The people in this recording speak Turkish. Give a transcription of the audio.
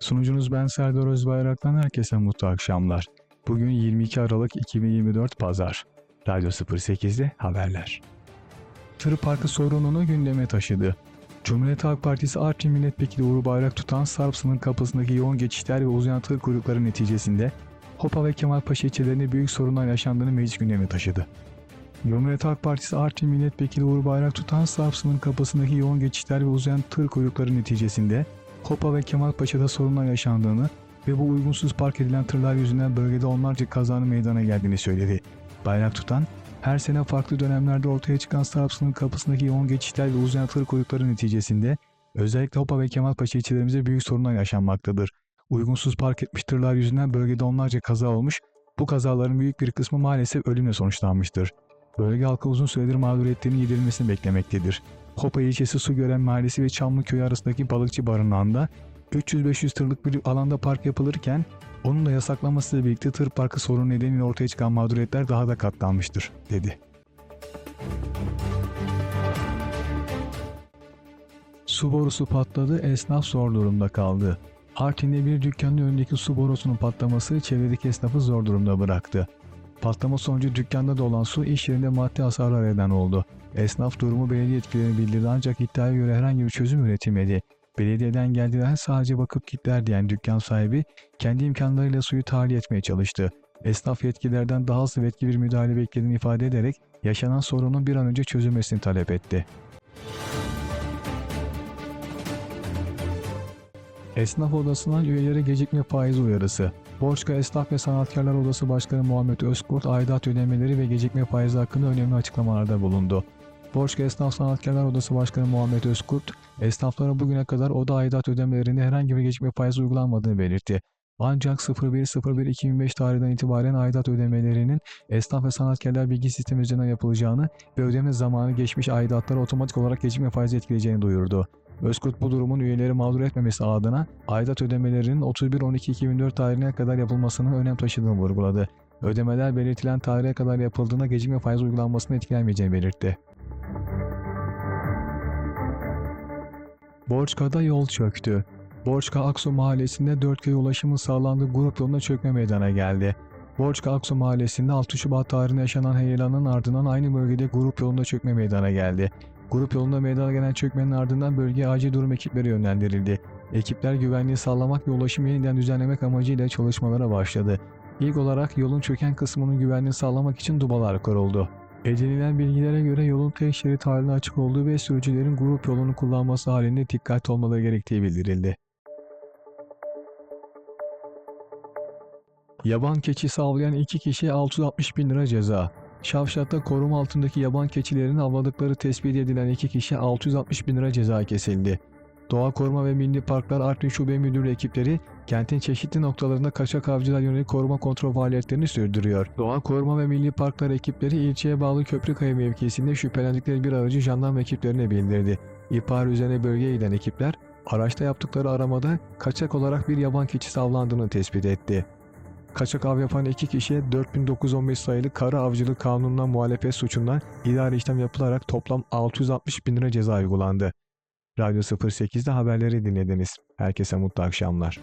Sunucunuz ben Serdar Özbayrak'tan herkese mutlu akşamlar. Bugün 22 Aralık 2024 Pazar. Radyo 08'de haberler. Tır parkı sorununu gündeme taşıdı. Cumhuriyet Halk Partisi Artvin Milletvekili Uğur Bayrak tutan Sarp sınır kapısındaki yoğun geçişler ve uzayan tır kuyrukları neticesinde Hopa ve Kemalpaşa ilçelerinde büyük sorunlar yaşandığını meclis gündemine taşıdı. Cumhuriyet Halk Partisi Artvin Milletvekili Uğur Bayrak tutan Sarp sınır kapısındaki yoğun geçişler ve uzayan tır kuyrukları neticesinde Hopa ve Kemalpaşa'da sorunlar yaşandığını ve bu uygunsuz park edilen tırlar yüzünden bölgede onlarca kazanın meydana geldiğini söyledi. Bayrak tutan, her sene farklı dönemlerde ortaya çıkan Sarp sınır kapısındaki yoğun geçişler ve uzayan tır kuyrukları neticesinde özellikle Hopa ve Kemalpaşa ilçelerimizde büyük sorunlar yaşanmaktadır. Uygunsuz park etmiş tırlar yüzünden bölgede onlarca kaza olmuş, bu kazaların büyük bir kısmı maalesef ölümle sonuçlanmıştır. Bölge halkı uzun süredir mağduriyetlerinin giderilmesini beklemektedir. Hopa ilçesi Sugören Mahallesi ve Çamlıköy arasındaki balıkçı barınağında 300-500 tırlık bir alanda park yapılırken onun da yasaklanmasıyla birlikte tır parkı sorunu nedeniyle ortaya çıkan mağduriyetler daha da katlanmıştır, dedi. Su borusu patladı, esnaf zor durumda kaldı. Artvin'de bir dükkanın önündeki su borusunun patlaması çevredeki esnafı zor durumda bıraktı. Patlama sonucu dükkanda dolan su iş yerinde maddi hasarlar neden oldu. Esnaf durumu belediye yetkililerine bildirdi ancak iddiaya göre herhangi bir çözüm üretilmedi. Belediyeden geldiler sadece bakıp gittiler diyen dükkan sahibi kendi imkanlarıyla suyu tahliye etmeye çalıştı. Esnaf yetkililerden daha hızlı ve etkili bir müdahale beklediğini ifade ederek yaşanan sorunun bir an önce çözülmesini talep etti. Esnaf Odası'ndan üyelere gecikme faizi uyarısı. Borçka Esnaf ve Sanatkarlar Odası Başkanı Muhammed Özkurt aidat ödemeleri ve gecikme faizi hakkında önemli açıklamalarda bulundu. Borçka Esnaf Sanatkarlar Odası Başkanı Muhammed Özkurt, esnaflara bugüne kadar oda aidat ödemelerinde herhangi bir gecikme faizi uygulanmadığını belirtti. Ancak 01.01.2005 tarihinden itibaren aidat ödemelerinin esnaf ve sanatkarlar bilgi sistemi üzerinden yapılacağını ve ödeme zamanı geçmiş aidatları otomatik olarak gecikme faizi etkileyeceğini duyurdu. Özkurt bu durumun üyeleri mağdur etmemesi adına aidat ödemelerinin 31.12.2004 tarihine kadar yapılmasının önem taşıdığını vurguladı. Ödemeler belirtilen tarihe kadar yapıldığında gecikme faizi uygulanmasını etkilenmeyeceğini belirtti. Borçka'da yol çöktü. Borçka Aksu mahallesinde 4 köy ulaşımı sağlandığı grup yoluna çökme meydana geldi. Borçka Aksu mahallesinde 6 Şubat tarihinde yaşanan heyelanın ardından aynı bölgede grup yolunda çökme meydana geldi. Grup yolunda meydana gelen çökmenin ardından bölgeye acil durum ekipleri yönlendirildi. Ekipler güvenliği sağlamak ve ulaşımı yeniden düzenlemek amacıyla çalışmalara başladı. İlk olarak yolun çöken kısmının güvenliğini sağlamak için dubalar kuruldu. Edinilen bilgilere göre yolun tek şerit haline açık olduğu ve sürücülerin grup yolunu kullanması halinde dikkatli olmaları gerektiği bildirildi. Yaban keçisi avlayan iki kişiye 660 bin lira ceza. Şavşat'ta koruma altındaki yaban keçilerini avladıkları tespit edilen iki kişi 660 bin lira ceza kesildi. Doğa Koruma ve Milli Parklar Artvin Şube Müdürlüğü ekipleri kentin çeşitli noktalarında kaçak avcılar yönelik koruma kontrol faaliyetlerini sürdürüyor. Doğa Koruma ve Milli Parklar ekipleri ilçeye bağlı Köprükaya mevkisinde şüphelendikleri bir aracı jandarma ekiplerine bildirdi. İhbar üzerine bölgeye giden ekipler araçta yaptıkları aramada kaçak olarak bir yaban keçisi avlandığını tespit etti. Kaçak av yapan iki kişiye 4915 sayılı kara avcılık kanununa muhalefet suçundan idari işlem yapılarak toplam 660 bin lira ceza uygulandı. Radyo 08'de haberleri dinlediniz. Herkese mutlu akşamlar.